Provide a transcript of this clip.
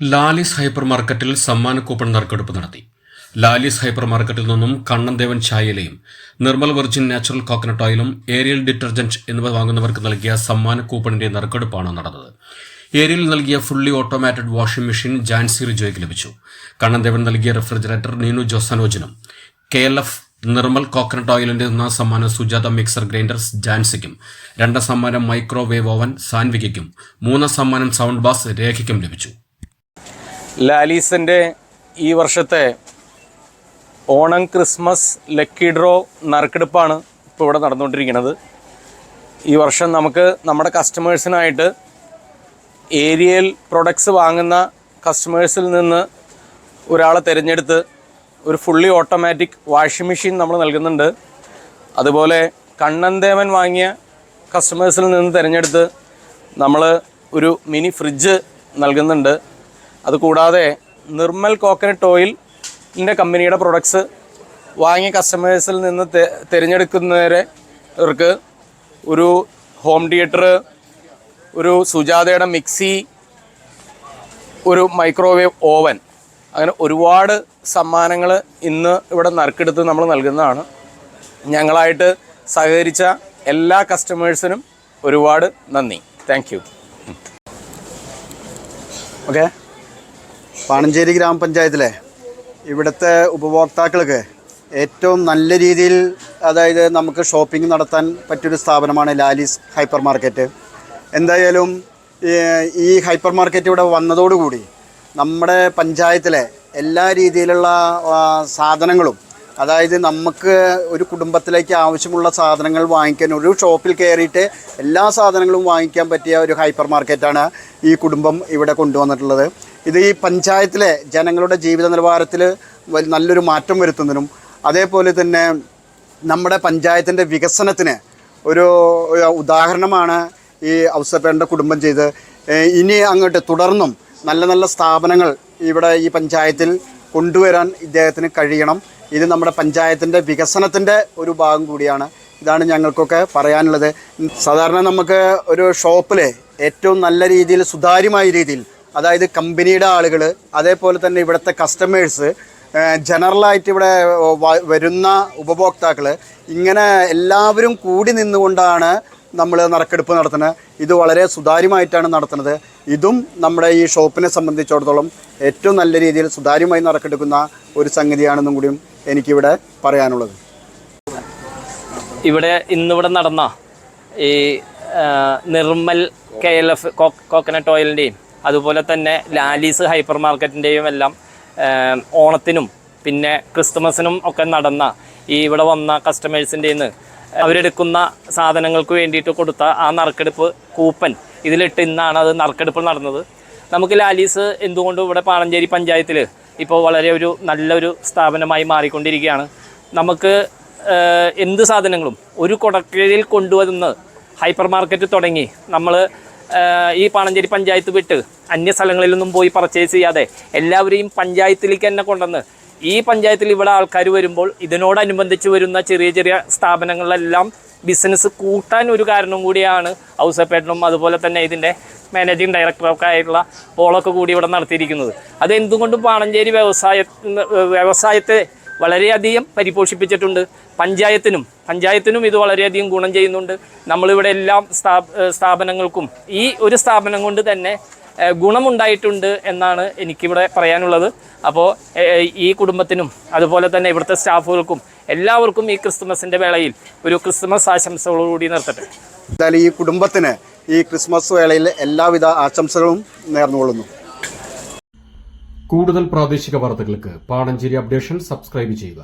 Lalis hyper മാർക്കറ്റിൽ സമ്മാന coupon നറുക്കെടുപ്പ് നടത്തി. ലാലിസ് ഹൈപ്പർ മാർക്കറ്റിൽ നിന്നും കണ്ണൻദേവൻ ചായയിലയും നിർമ്മൽ വെർജിൻ നാച്ചുറൽ കോക്കനട്ട് ഓയിലും ഏരിയൽ ഡിറ്റർജന്റ് എന്നിവ വാങ്ങുന്നവർക്ക് നൽകിയ സമ്മാന കൂപ്പണിന്റെ നറുക്കെടുപ്പാണ് നടന്നത്. ഏരിയൽ നൽകിയ fully automated washing machine Jancy റിജോയ്ക്ക് ലഭിച്ചു. കണ്ണൻദേവൻ നൽകിയ refrigerator Neenu ജോസനോജിനും K L F Nirmal coconut ഓയിലിന്റെ ഒന്നാം സമ്മാനം സുജാത മിക്സർ ഗ്രൈൻഡർ ജാൻസിക്കും രണ്ടാം സമ്മാനം മൈക്രോവേവ് ഓവൻ സാൻവികയ്ക്കും മൂന്നാം സമ്മാനം സൗണ്ട് ബാസ് രേഖയ്ക്കും ലഭിച്ചു. ലാലീസിന്റെ ഈ വർഷത്തെ ഓണം ക്രിസ്മസ് ലക്കി ഡ്രോ നറുക്കെടുപ്പാണ് ഇപ്പോൾ ഇവിടെ നടന്നുകൊണ്ടിരിക്കുന്നത്. ഈ വർഷം നമുക്ക് നമ്മുടെ കസ്റ്റമേഴ്സിനായിട്ട് ഏരിയൽ പ്രൊഡക്ട്സ് വാങ്ങുന്ന കസ്റ്റമേഴ്സിൽ നിന്ന് ഒരാളെ തിരഞ്ഞെടുത്ത് ഒരു ഫുള്ളി ഓട്ടോമാറ്റിക് വാഷിംഗ് മെഷീൻ നമ്മൾ നൽകുന്നുണ്ട്. അതുപോലെ കണ്ണൻദേവൻ വാങ്ങിയ കസ്റ്റമേഴ്സിൽ നിന്ന് തിരഞ്ഞെടുത്ത് നമ്മൾ ഒരു മിനി ഫ്രിഡ്ജ് നൽകുന്നുണ്ട്. അതുകൂടാതെ നിർമ്മൽ കോക്കനട്ട് ഓയിലിന്റെ കമ്പനിയുടെ പ്രൊഡക്ട്സ് വാങ്ങിയ കസ്റ്റമേഴ്സിൽ നിന്ന് തിരഞ്ഞെടുക്കുന്നവരെ ഇവർക്ക് ഒരു ഹോം തിയേറ്റർ ഒരു സുജാതയുടെ മിക്സി ഒരു മൈക്രോവേവ് ഓവൻ അങ്ങനെ ഒരുപാട് സമ്മാനങ്ങൾ ഇന്ന് ഇവിടെ നറുക്കെടുത്ത് നമ്മൾ നൽകുന്നതാണ്. ഞങ്ങളായിട്ട് സഹകരിച്ച എല്ലാ കസ്റ്റമേഴ്സിനും ഒരുപാട് നന്ദി. താങ്ക് യു ഓക്കെ പാണഞ്ചേരി ഗ്രാമപഞ്ചായത്തിലെ ഇവിടുത്തെ ഉപഭോക്താക്കൾക്ക് ഏറ്റവും നല്ല രീതിയിൽ അതായത് നമുക്ക് ഷോപ്പിംഗ് നടത്താൻ പറ്റിയൊരു സ്ഥാപനമാണ് ലാലിസ് ഹൈപ്പർ മാർക്കറ്റ് എന്തായാലും ഈ- ഹൈപ്പർ മാർക്കറ്റ് ഇവിടെ വന്നതോടുകൂടി നമ്മുടെ പഞ്ചായത്തിലെ എല്ലാ രീതിയിലുള്ള സാധനങ്ങളും അതായത് നമുക്ക് ഒരു കുടുംബത്തിലേക്ക് ആവശ്യമുള്ള സാധനങ്ങൾ വാങ്ങിക്കാൻ ഒരു ഷോപ്പിൽ കയറിയിട്ട് എല്ലാ സാധനങ്ങളും വാങ്ങിക്കാൻ പറ്റിയ ഒരു ഹൈപ്പർ മാർക്കറ്റാണ് ഈ കുടുംബം ഇവിടെ കൊണ്ടുവന്നിട്ടുള്ളത്. ഇത് ഈ പഞ്ചായത്തിലെ ജനങ്ങളുടെ ജീവിത നിലവാരത്തിൽ നല്ലൊരു മാറ്റം വരുത്തുന്നതിനും അതേപോലെ തന്നെ നമ്മുടെ പഞ്ചായത്തിന്റെ വികസനത്തിന് ഒരു ഉദാഹരണമാണ് ഈ ഔസപ്പേട്ടന്റെ കുടുംബം ചെയ്ത്. ഇനി അങ്ങോട്ട് തുടർന്നും നല്ല നല്ല സ്ഥാപനങ്ങൾ ഇവിടെ ഈ പഞ്ചായത്തിൽ കൊണ്ടുവരാൻ ഇദ്ദേഹത്തിന് കഴിയണം. ഇത് നമ്മുടെ പഞ്ചായത്തിന്റെ വികസനത്തിന്റെ ഒരു ഭാഗം കൂടിയാണ്. ഇതാണ് ഞങ്ങൾക്കൊക്കെ പറയാനുള്ളത്. സാധാരണ നമുക്ക് ഒരു ഷോപ്പിൽ ഏറ്റവും നല്ല രീതിയിൽ സുതാര്യമായ രീതിയിൽ അതായത് കമ്പനിയുടെ ആളുകൾ അതേപോലെ തന്നെ ഇവിടുത്തെ കസ്റ്റമേഴ്സ് ജനറലായിട്ട് ഇവിടെ വരുന്ന ഉപഭോക്താക്കൾ ഇങ്ങനെ എല്ലാവരും കൂടി നിന്നുകൊണ്ടാണ് നമ്മൾ നറുക്കെടുപ്പ് നടത്തുന്നത്. ഇത് വളരെ സുതാര്യമായിട്ടാണ് നടത്തുന്നത്. ഇതും നമ്മുടെ ഈ ഷോപ്പിനെ സംബന്ധിച്ചിടത്തോളം ഏറ്റവും നല്ല രീതിയിൽ സുതാര്യമായി നടക്കെടുക്കുന്ന ഒരു സംഗതിയാണെന്നും കൂടിയും എനിക്കിവിടെ പറയാനുള്ളത്. ഇവിടെ ഇന്നിവിടെ നടന്ന ഈ Nirmal K L F coconut ഓയിലിന്റെയും അതുപോലെ തന്നെ ലാലീസ് ഹൈപ്പർ മാർക്കറ്റിന്റെയും എല്ലാം ഓണത്തിനും പിന്നെ ക്രിസ്തുമസിനും ഒക്കെ നടന്ന ഈ ഇവിടെ വന്ന കസ്റ്റമേഴ്സിന്റെ നിന്ന് അവരെടുക്കുന്ന സാധനങ്ങൾക്ക് വേണ്ടിയിട്ട് കൊടുത്ത ആ നറുക്കെടുപ്പ് കൂപ്പൻ ഇതിലിട്ട് ഇന്നാണ് അത് നറുക്കെടുപ്പ് നടന്നത്. നമുക്ക് ലാലീസ് എന്തുകൊണ്ടും ഇവിടെ പാളഞ്ചേരി പഞ്ചായത്തിൽ ഇപ്പോൾ വളരെ ഒരു നല്ലൊരു സ്ഥാപനമായി മാറിക്കൊണ്ടിരിക്കുകയാണ്. നമുക്ക് എന്ത് സാധനങ്ങളും ഒരു കുടക്കീഴിൽ കൊണ്ടുവരുന്ന ഹൈപ്പർ മാർക്കറ്റ് തുടങ്ങി നമ്മൾ ഈ പാണഞ്ചേരി പഞ്ചായത്ത് വിട്ട് അന്യ സ്ഥലങ്ങളിലൊന്നും പോയി പർച്ചേസ് ചെയ്യാതെ എല്ലാവരെയും പഞ്ചായത്തിലേക്ക് തന്നെ കൊണ്ടുവന്ന് ഈ പഞ്ചായത്തിൽ ഇവിടെ ആൾക്കാർ വരുമ്പോൾ ഇതിനോടനുബന്ധിച്ച് വരുന്ന ചെറിയ ചെറിയ സ്ഥാപനങ്ങളിലെല്ലാം ബിസിനസ് കൂട്ടാൻ ഒരു കാരണം കൂടിയാണ് ഔസപ്പേട്ടനും അതുപോലെ തന്നെ ഇതിന്റെ മാനേജിങ് ഡയറക്ടറൊക്കെ ആയിട്ടുള്ള പോളൊക്കെ കൂടി ഇവിടെ നടത്തിയിരിക്കുന്നത്. അത് എന്തുകൊണ്ടും പാണഞ്ചേരി വ്യവസായ വ്യവസായത്തെ വളരെയധികം പരിപോഷിപ്പിച്ചിട്ടുണ്ട്. പഞ്ചായത്തിനും പഞ്ചായത്തിനും ഇത് വളരെയധികം ഗുണം ചെയ്യുന്നുണ്ട്. നമ്മളിവിടെ എല്ലാം സ്ഥാ സ്ഥാപനങ്ങൾക്കും ഈ ഒരു സ്ഥാപനം കൊണ്ട് തന്നെ ഗുണമുണ്ടായിട്ടുണ്ട് എന്നാണ് എനിക്കിവിടെ പറയാനുള്ളത്. അപ്പോൾ ഈ കുടുംബത്തിനും അതുപോലെ തന്നെ ഇവിടുത്തെ സ്റ്റാഫുകൾക്കും എല്ലാവർക്കും ഈ ക്രിസ്മസിന്റെ വേളയിൽ ഒരു ക്രിസ്മസ് ആശംസകളോടുകൂടി നിർത്തട്ടെ. എന്തായാലും ഈ കുടുംബത്തിന് ഈ ക്രിസ്മസ് വേളയിൽ എല്ലാവിധ ആശംസകളും നേർന്നുകൊള്ളുന്നു. കൂടുതൽ പ്രാദേശിക വാർത്തകൾക്ക് പാണഞ്ചേരി അപ്ഡേഷൻ സബ്സ്ക്രൈബ് ചെയ്യുക.